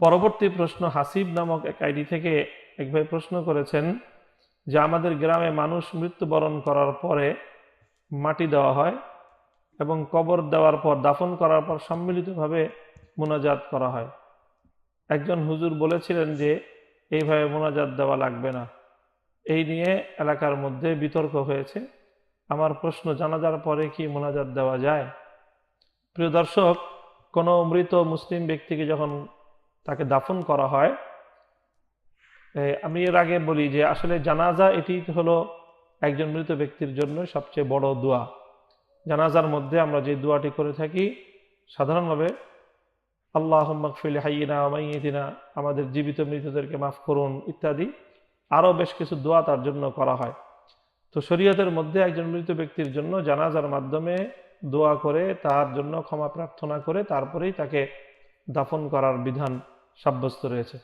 পরবর্তী প্রশ্ন হাসিব নামক এক আইডি থেকে এক ভাই প্রশ্ন করেছেন যে আমাদের গ্রামে মানুষ মৃত্যুবরণ করার পরে মাটি দেওয়া হয় এবং কবর দেওয়ার পর, দাফন করার পর সম্মিলিতভাবে মোনাজাত করা হয়। একজন হুজুর বলেছিলেন যে, এইভাবে মোনাজাত দেওয়া লাগবে না। এই নিয়ে এলাকার মধ্যে বিতর্ক হয়েছে। আমার প্রশ্ন, জানাজার পরে কি মোনাজাত দেওয়া যায়? প্রিয় দর্শক, কোনো মৃত মুসলিম ব্যক্তিকে যখন তাকে দাফন করা হয়। আমি এর আগে বলি যে আসলে জানাজা এটি হলো একজন মৃত ব্যক্তির জন্য সবচেয়ে বড় দোয়া। জানাজার মধ্যে আমরা যে দোয়াটি করে থাকি, সাধারণভাবে আল্লাহ মকফিল হাইনা মাইয়িনা আমাদের জীবিত মৃতদেরকে মাফ করুন, ইত্যাদি। আরও বেশ কিছু দোয়া তার জন্য করা হয়। তো শরীয়তের মধ্যে একজন মৃত ব্যক্তির জন্য জানাজার মাধ্যমে দোয়া করে, তার জন্য ক্ষমা প্রার্থনা করে, তারপরেই তাকে দাফন করার বিধান সাব্যস্ত রয়েছে।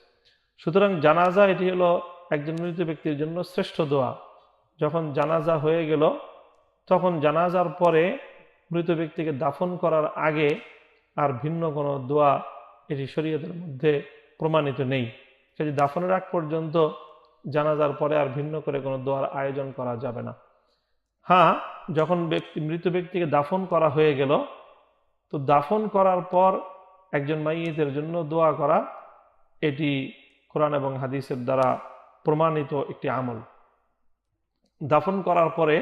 সুতরাং জানাজা এটি হলো একজন মৃত ব্যক্তির জন্য শ্রেষ্ঠ দোয়া। যখন জানাজা হয়ে গেল, তখন জানাজার পরে মৃত ব্যক্তিকে দাফন করার আগে আর ভিন্ন কোনো দোয়া এটি শরীয়তের মধ্যে প্রমাণিত নেই। সেটি দাফনের আগ পর্যন্ত জানাজার পরে আর ভিন্ন করে কোনো দোয়ার আয়োজন করা যাবে না। হ্যাঁ যখন ব্যক্তি, মৃত ব্যক্তিকে দাফন করা হয়ে গেল, তো দাফন করার পর একজন মাইয়িতের জন্য দোয়া করা এটি কোরআন এবং হাদিসের দ্বারা প্রমাণিত একটি আমল। দাফন করার পরে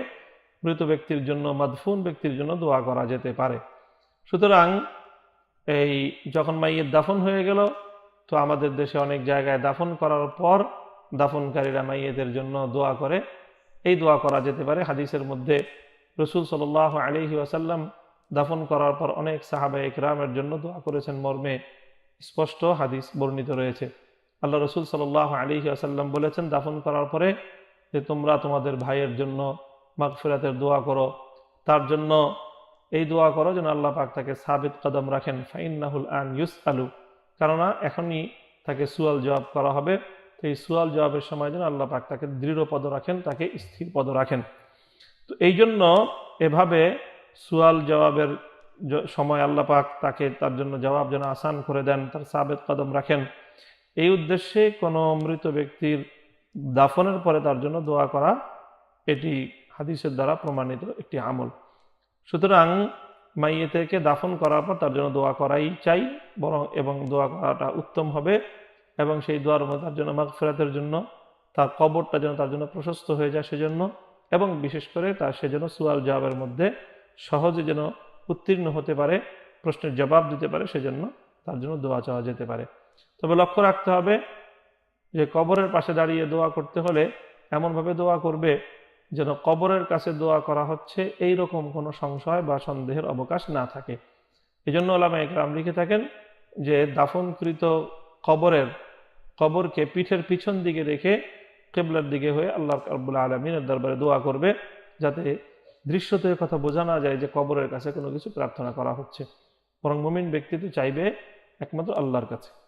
মৃত ব্যক্তির জন্য, মাদফুন ব্যক্তির জন্য দোয়া করা যেতে পারে। সুতরাং এই যখন মাইয়ের দাফন হয়ে গেল, তো আমাদের দেশে অনেক জায়গায় দাফন করার পর দাফনকারীরা মাইয়েদের জন্য দোয়া করে। এই দোয়া করা যেতে পারে। হাদিসের মধ্যে রসুল সাল আলহি আসাল্লাম দাফন করার পর অনেক সাহাবা একরামের জন্য দোয়া করেছেন মর্মে। স্পষ্ট হাদিস বর্ণিত রয়েছে। আল্লাহ রসুল সাল আলী আসাল্লাম বলেছেন, দাফন করার পরে যে তোমরা তোমাদের ভাইয়ের জন্য মাগফিরাতের দোয়া করো, তার জন্য এই দোয়া করো যেন আল্লাহ পাক তাকে সাবিত কদম রাখেন। ফাইন্নাহুল আন ইউস আলু কেননা এখনই তাকে সুয়াল জবাব করা হবে। তো এই সুয়াল জবাবের সময় যেন আল্লাহ পাক তাকে দৃঢ় পদ রাখেন, তাকে স্থির পদ রাখেন। তো এই জন্য এভাবে সুয়াল জবাবের সময় আল্লাহ পাক তাকে তার জন্য জবাব যেন আসান করে দেন, তার সাবেত কদম রাখেন। এই উদ্দেশ্যে কোনো মৃত ব্যক্তির দাফনের পরে তার জন্য দোয়া করা, এটি হাদিসের দ্বারা প্রমাণিত একটি আমল। সুতরাং মাইয়েতেকে দাফন করার পর তার জন্য দোয়া করাই চাই, বরং এবং দোয়া করাটা উত্তম হবে এবং সেই দোয়ার মধ্যে তার জন্য মাগফিরাতের জন্য, তার কবরটা যেন তার জন্য প্রশস্ত হয়ে যায় সেজন্য, এবং বিশেষ করে তার সেজন্য সুয়াল জবাবের মধ্যে সহজে যেন উত্তীর্ণ হতে পারে, প্রশ্নের জবাব দিতে পারে, সেজন্য তার জন্য দোয়া চাওয়া যেতে পারে। তবে লক্ষ্য রাখতে হবে যে কবরের পাশে দাঁড়িয়ে দোয়া করতে হলে এমনভাবে দোয়া করবে যেন কবরের কাছে দোয়া করা হচ্ছে এই রকম কোনো সংশয় বা সন্দেহের অবকাশ না থাকে। এই জন্য ওলামা একরাম লিখে থাকেন যে দাফনকৃত কবরের, কবরকে পিঠের পিছন দিকে রেখে কেবলার দিকে হয়ে আল্লাহ রব্বুল আলমিনের দরবারে দোয়া করবে, যাতে দৃশ্যতে কথা বোঝানো যায় যে কবরের কাছে কোনো কিছু প্রার্থনা করা হচ্ছে। বরং মুমিন ব্যক্তি তো চাইবে একমাত্র আল্লাহর কাছে।